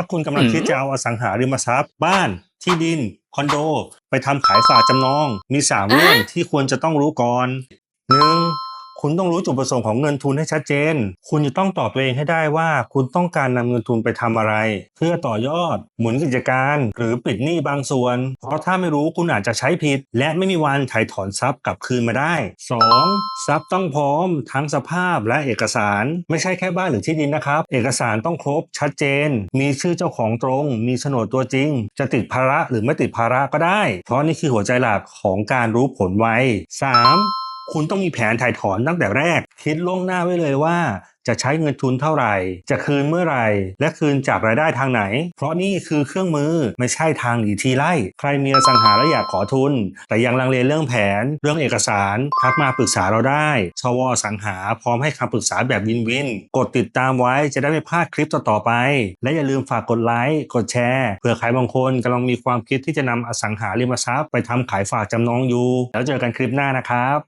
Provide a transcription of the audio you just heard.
ถ้าคุณกำลังอืมคิดจะเอาอสังหาริมทรัพย์ บ้านที่ดิน คอนโด ไปทำขายฝากจำนอง มีสามเรื่องที่ควรจะต้องรู้ก่อนหนึ่ง คุณต้องรู้จุดประสงค์ของเงินทุนให้ชัดเจน คุณจะต้องตอบตัวเองให้ได้ว่า คุณต้องการนำเงินทุนไปทำอะไร เพื่อต่อยอด หมุนกิจการ หรือปิดหนี้บางส่วน เพราะถ้าไม่รู้คุณอาจจะใช้ผิด และไม่มีวันถ่ายถอนทรัพย์กลับคืนมาได้ 2. ทรัพย์ต้องพร้อม ทั้งสภาพและเอกสาร ไม่ใช่แค่บ้านหรือที่ดินนะครับ เอกสารต้องครบชัดเจน มีชื่อเจ้าของตรง มีโฉนดตัวจริง จะติดภาระหรือไม่ติดภาระก็ได้ เพราะนี่คือหัวใจหลักของการรู้ผลไว 3. คุณต้องมีแผนถ่ายถอนตั้งแต่แรก คิดล่วงหน้าไว้เลยว่า จะใช้เงินทุนเท่าไหร่ จะคืนเมื่อไหร่ และคืนจากรายได้ทางไหน เพราะนี่คือเครื่องมือไม่ใช่ทางหนีทีไล่ ใครมีอสังหาและอยากขอทุน แต่ยังลังเลเรื่องแผน เรื่องเอกสารทักมาปรึกษาเราได้ ชวอสังหาพร้อมให้คำปรึกษาแบบวินวิน กดติดตามไว้จะได้ไม่พลาดคลิปต่อๆไป และอย่าลืมฝากกดไลค์กดแชร์เผื่อใครบางคนกำลังมีความคิดที่จะนำอสังหาริมทรัพย์ไปทำขายฝากจำนองอยู่ แล้วเจอกันคลิปหน้านะครับ